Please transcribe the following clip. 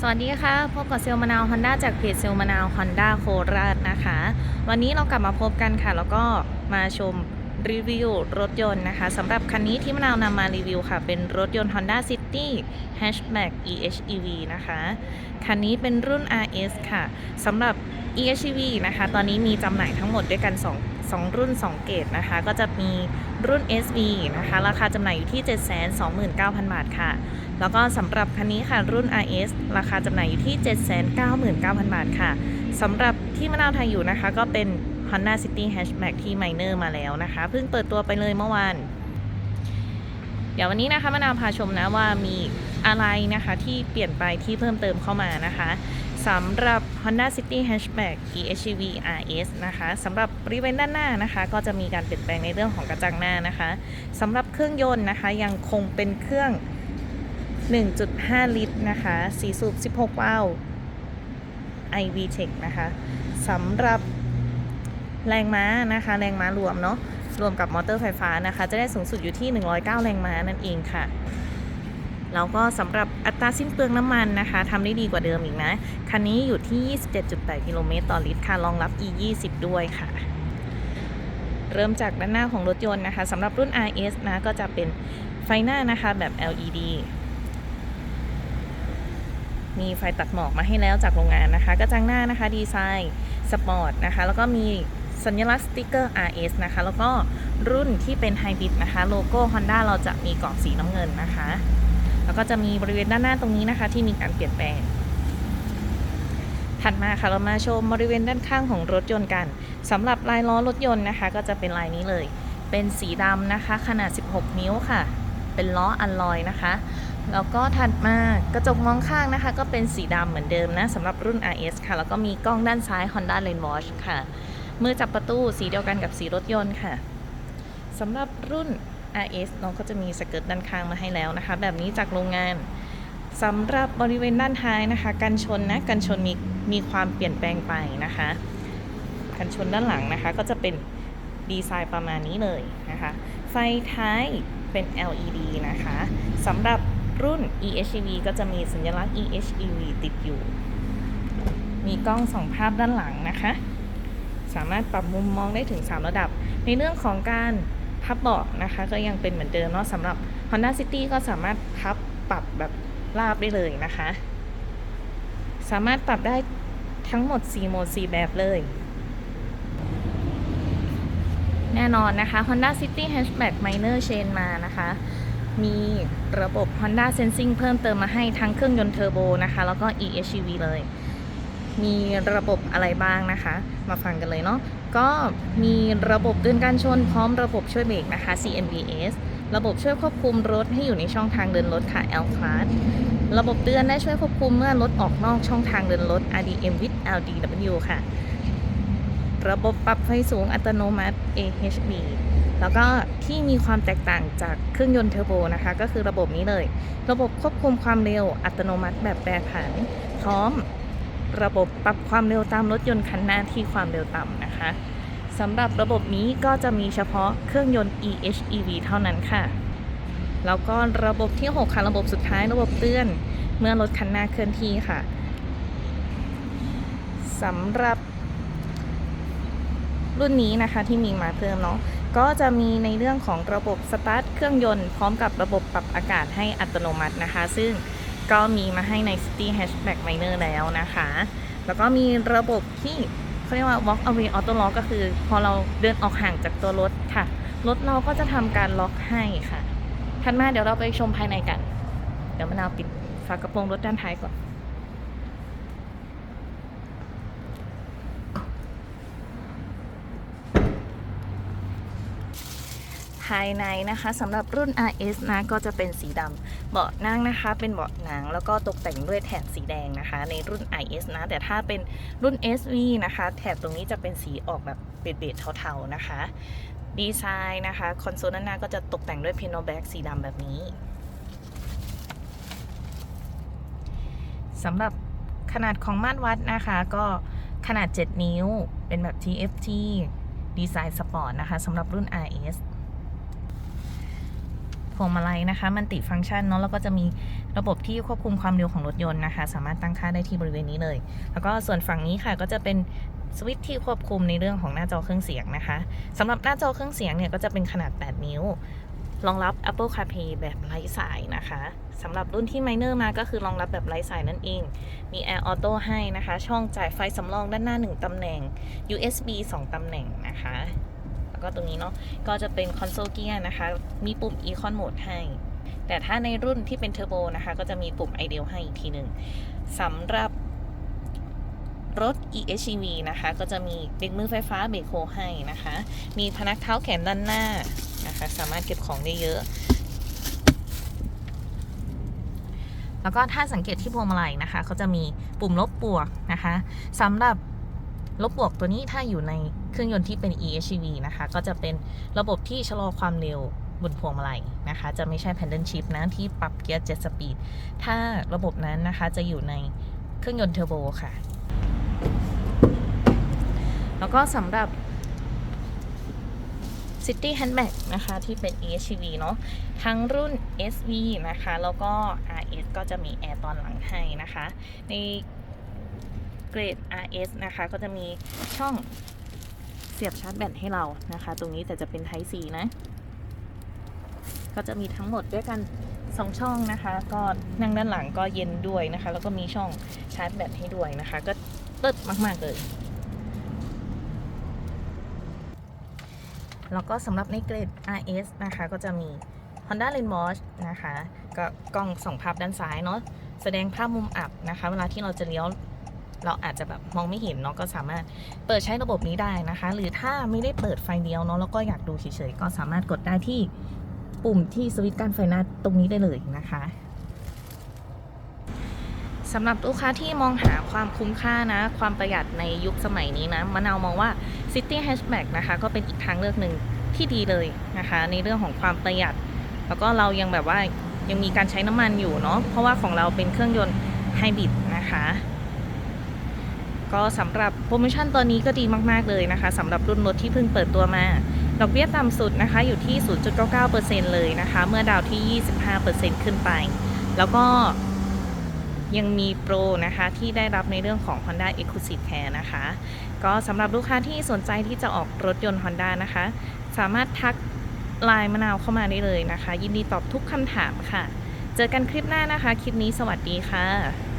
สวัสดีค่ะ พบกับเซลมะนาว Honda จากเพจเซลมะนาว Honda โคราชนะคะ วันนี้เรากลับมาพบกันค่ะ แล้วก็มาชมรีวิวรถยนต์นะคะสำหรับคันนี้ที่มะนาวนำมารีวิวค่ะ เป็นรถยนต์ Honda City Hatchback EHEV นะคะ คันนี้เป็นรุ่น RS ค่ะสำหรับ EHEV นะคะ ตอนนี้มีจำหน่ายทั้งหมดด้วยกัน 2 2 รุ่น 2 เกรดนะคะ ก็จะมีรุ่น SV นะคะ ราคาจำหน่ายอยู่ที่ 729,000 บาทค่ะ แล้วก็สำหรับคันนี้ค่ะรุ่น RS ราคาจำหน่ายอยู่ที่ 799,000 บาทค่ะสำหรับที่มะนาวไทยอยู่นะคะ ก็เป็น Honda City Hatchback ที่ Minor มาแล้วนะคะ เพิ่งเปิดตัวไปเลยเมื่อวาน เดี๋ยววันนี้นะคะมะนาวพาชมนะว่ามีอะไรนะคะที่เปลี่ยนไปที่เพิ่มเติมเข้ามานะคะ สำหรับ Honda City Hatchback PHEV RS นะคะสำหรับบริเวณด้านหน้านะคะ ก็จะมีการเปลี่ยนแปลงในเรื่องของกระจังหน้านะคะสำหรับเครื่องยนต์นะคะยังคงเป็นเครื่อง 1.5 ลิตรนะคะสีสูบ 16 วาล์ว i-VTEC นะคะสำหรับแรงม้านะคะ แรงม้ารวมเนาะรวมกับมอเตอร์ไฟฟ้านะคะ จะได้สูงสุดอยู่ที่ 109 แรงม้านั่นเองค่ะ แล้วก็สำหรับอัตราสิ้นเปลืองน้ำมันนะคะทำได้ดีกว่าเดิมอีกนะ คันนี้อยู่ที่ 27.8 กิโลเมตรต่อลิตรค่ะรองรับ E20 ด้วยค่ะ เริ่มจากด้านหน้าของรถยนต์นะคะสำหรับรุ่น RS นะก็จะเป็นไฟหน้านะคะแบบ LED มีไฟตัดหมอกมาให้แล้วจากโรงงานนะคะ กระจังหน้านะคะดีไซน์สปอร์ตนะคะ แล้วก็มีสัญลักษณ์สติกเกอร์ RS นะคะ แล้วก็รุ่นที่เป็นไฮบริดนะคะ โลโก้ Honda เราจะมีกรอบสีน้ำเงินนะคะ แล้วก็จะมีบริเวณด้านหน้าตรงนี้นะคะ ที่มีการเปลี่ยนแปลง ถัดมาค่ะเรามาชมบริเวณด้านข้างของรถยนต์กันสำหรับลายล้อรถยนต์นะคะ ก็จะเป็นลายนี้เลย เป็นสีดำนะคะ ขนาด 16 นิ้วค่ะ เป็นล้ออัลลอยนะคะ แล้วก็ถัดมากระจกมองข้างนะคะ ก็เป็นสีดำเหมือนเดิมนะสำหรับรุ่น RS ค่ะ แล้วก็มีกล้องด้านซ้าย Honda Lane Watch ค่ะมือจับประตูสีเดียวกันกับสีรถยนต์ค่ะสำหรับรุ่น RS น้องก็จะมีสเกิร์ตด้านข้างมาให้แล้วนะคะ แบบนี้จากโรงงานสำหรับบริเวณด้านท้ายนะคะ กันชนนะกันชนมีมีความเปลี่ยนแปลงไปนะคะ กันชนด้านหลังนะคะ ก็จะเป็นดีไซน์ประมาณนี้เลยนะคะ ไฟท้ายเป็น LED นะคะสำหรับรุ่น EHEV ก็จะมีสัญลักษณ์ EHEV ติดอยู่ มีกล้องสองภาพด้านหลังนะคะ สามารถปรับมุมมองได้ถึง 3 ระดับ ในเรื่องของการ พับเบาะนะคะ ก็ยังเป็นเหมือนเดิมเนาะสำหรับ Honda City ก็สามารถพับปรับแบบราบได้เลยนะคะ สามารถปรับได้ทั้งหมด 4 โหมด 4 แบบเลย แน่นอนนะคะ Honda City Hatchback Minor Chain มานะคะ มีระบบ Honda Sensing เพิ่มเติมมาให้ทั้งเครื่องยนต์เทอร์โบนะคะ แล้วก็ EHEV เลย มีระบบอะไรบ้างนะคะ มาฟังกันเลยเนาะ ก็มีระบบเตือนการชนพร้อมระบบช่วยเบรกนะคะ CNBS ระบบช่วยควบคุมรถให้อยู่ในช่องทางเดินรถค่ะ L Class ระบบเตือนได้ช่วยควบคุมเมื่อรถออกนอกช่องทางเดินรถ RDM with LDW ค่ะ ระบบปรับไฟสูงอัตโนมัติ AHB แล้วก็ที่มีความแตกต่างจากเครื่องยนต์เทอร์โบนะคะ ก็คือระบบนี้เลย ระบบควบคุมความเร็วอัตโนมัติแบบแปรผัน พร้อม ระบบปรับความเร็วตามรถยนต์คันหน้าที่ความเร็วต่ำ นะคะสำหรับระบบนี้ก็จะมีเฉพาะเครื่องยนต์ EHEV เท่านั้นค่ะ แล้วก็ระบบที่ 6 ค่ะ ระบบสุดท้ายระบบเตือน เมื่อรถคันหน้าเคลื่อนที่ค่ะสำหรับรุ่นนี้นะคะที่มีมาเพิ่มเนาะก็จะมีในเรื่องของระบบสตาร์ทเครื่องยนต์พร้อมกับระบบปรับอากาศให้อัตโนมัตินะคะ ซึ่งก็มีมาให้ใน City Hatchback Minor แล้วนะคะ แล้วก็มีระบบที่ เขาเรียกว่า walk away auto lock ก็คือ พอเราเดินออกห่างจากตัวรถค่ะ รถเราก็จะทำการล็อกให้ค่ะถัดมาเดี๋ยวเราไปชมภายในกัน เดี๋ยวมะนาวปิดฝากระโปรงรถด้านท้ายก่อน ภายในนะคะสำหรับรุ่น RS นะก็จะเป็นสีดำเบาะนั่งนะคะ เป็นเบาะหนังแล้วก็ตกแต่งด้วยแถบสีแดงนะคะ ในรุ่น IS นะ แต่ถ้าเป็นรุ่น SV นะคะ แถบตรงนี้จะเป็นสีออกแบบเบจๆเทาๆนะคะ ดีไซน์นะคะคอนโซลด้านหน้าก็จะตกแต่งด้วยเพนโนแบ็กสีดำแบบนี้สำหรับขนาดของมาตรวัดนะคะ ก็ขนาด 7 นิ้วเป็นแบบ TFT ดีไซน์สปอร์ตนะคะสำหรับรุ่น RS พวงมาลัยนะคะมันติฟังก์ชันเนาะแล้วก็จะมีระบบที่ควบคุมความเร็วของรถยนต์นะคะ สามารถตั้งค่าได้ที่บริเวณนี้เลย แล้วก็ส่วนฝั่งนี้ค่ะก็จะเป็นสวิตช์ที่ควบคุมในเรื่องของหน้าจอเครื่องเสียงนะคะสำหรับหน้าจอเครื่องเสียงเนี่ยก็จะเป็นขนาด 8 นิ้วรองรับ Apple CarPlay แบบไร้สายนะคะสำหรับรุ่นที่ Minor มาก็คือรองรับแบบไร้สายนั่นเอง มี Air Auto ให้นะคะ ช่องจ่ายไฟสำรองด้านหน้า 1ตำแหน่ง USB 2ตำแหน่งนะคะ ก็ตรงนี้เนาะก็จะเป็นคอนโซลเกียร์นะคะ มีปุ่ม Econ Mode ให้ แต่ถ้าในรุ่นที่เป็นเทอร์โบนะคะ ก็จะมีปุ่ม Ideal ให้อีกทีหนึ่งสำหรับรถ EHEV นะคะ ก็จะมีเบรกมือไฟฟ้าเบรกโฮให้นะคะ มีพนักเท้าแขนด้านหน้านะคะ สามารถเก็บของได้เยอะ แล้วก็ถ้าสังเกตที่พวงมาลัยนะคะเขาจะมีปุ่มลบบวกนะคะสำหรับ ลบบวกตัวนี้ถ้าอยู่ในเครื่องยนต์ที่เป็น EHEV นะคะ ก็จะเป็นระบบที่ชะลอความเร็วบนพวงมาลัยนะคะ จะไม่ใช่ Paddle Shift นะ ที่ปรับเกียร์ 7 สปีด ถ้าระบบนั้นนะคะจะอยู่ในเครื่องยนต์เทอร์โบค่ะ แล้วก็สำหรับ City Handbag นะคะ ที่เป็น EHEV เนาะทั้งรุ่น SV นะคะ แล้วก็ RS ก็จะมีแอร์ตอนหลังให้นะคะ ใน เกรด RS นะคะ ก็จะมีช่องเสียบชาร์จแบตให้เรานะคะ ตรงนี้แต่จะเป็น Type C นะ ก็จะมีทั้งหมดด้วยกัน 2 ช่องนะคะ ก็นั่งด้านหลังก็เย็นด้วยนะคะ แล้วก็มีช่องชาร์จแบตให้ด้วยนะคะ ก็เลิศมากๆเลยแล้วก็สำหรับในเกรด RS นะคะ ก็จะมี Honda Lane Watch นะคะ ก็กล้องส่องภาพด้านซ้ายเนาะแสดงภาพมุมอับนะคะ เวลาที่เราจะเลี้ยว เราอาจจะแบบมองไม่เห็นเนาะก็สามารถเปิดใช้ระบบนี้ได้นะคะ หรือถ้าไม่ได้เปิดไฟเดียวเนาะแล้วก็อยากดูเฉยๆก็สามารถกดได้ที่ปุ่มที่สวิตช์การไฟหน้าตรงนี้ได้เลยนะคะสำหรับลูกค้าที่มองหาความคุ้มค่านะ ความประหยัดในยุคสมัยนี้นะมะนาวมองว่า City Hatchback นะคะ ก็เป็นอีกทางเลือกหนึ่งที่ดีเลยนะคะ ในเรื่องของความประหยัด แล้วก็เรายังแบบว่ายังมีการใช้น้ำมันอยู่เนาะเพราะว่าของเราเป็นเครื่องยนต์ไฮบริดนะคะ สำหรับโปรโมชั่นตัวนี้ก็ดีมาก ๆ เลยนะคะสำหรับรุ่นรถที่เพิ่งเปิดตัวมา ดอกเบี้ยต่ำสุดนะคะอยู่ที่ 0.99%เลยนะคะ เมื่อดาวที่ 25%ขึ้นไป แล้วก็ยังมีโปรนะคะที่ได้รับในเรื่องของ Honda Exclusive Care นะคะ ก็สำหรับลูกค้าที่สนใจที่จะออกรถยนต์ Honda นะคะ สามารถทักไลน์มะนาวเข้ามาได้เลยนะคะ ยินดีตอบทุกคำถามค่ะ เจอกันคลิปหน้านะคะ คลิปนี้สวัสดีค่ะ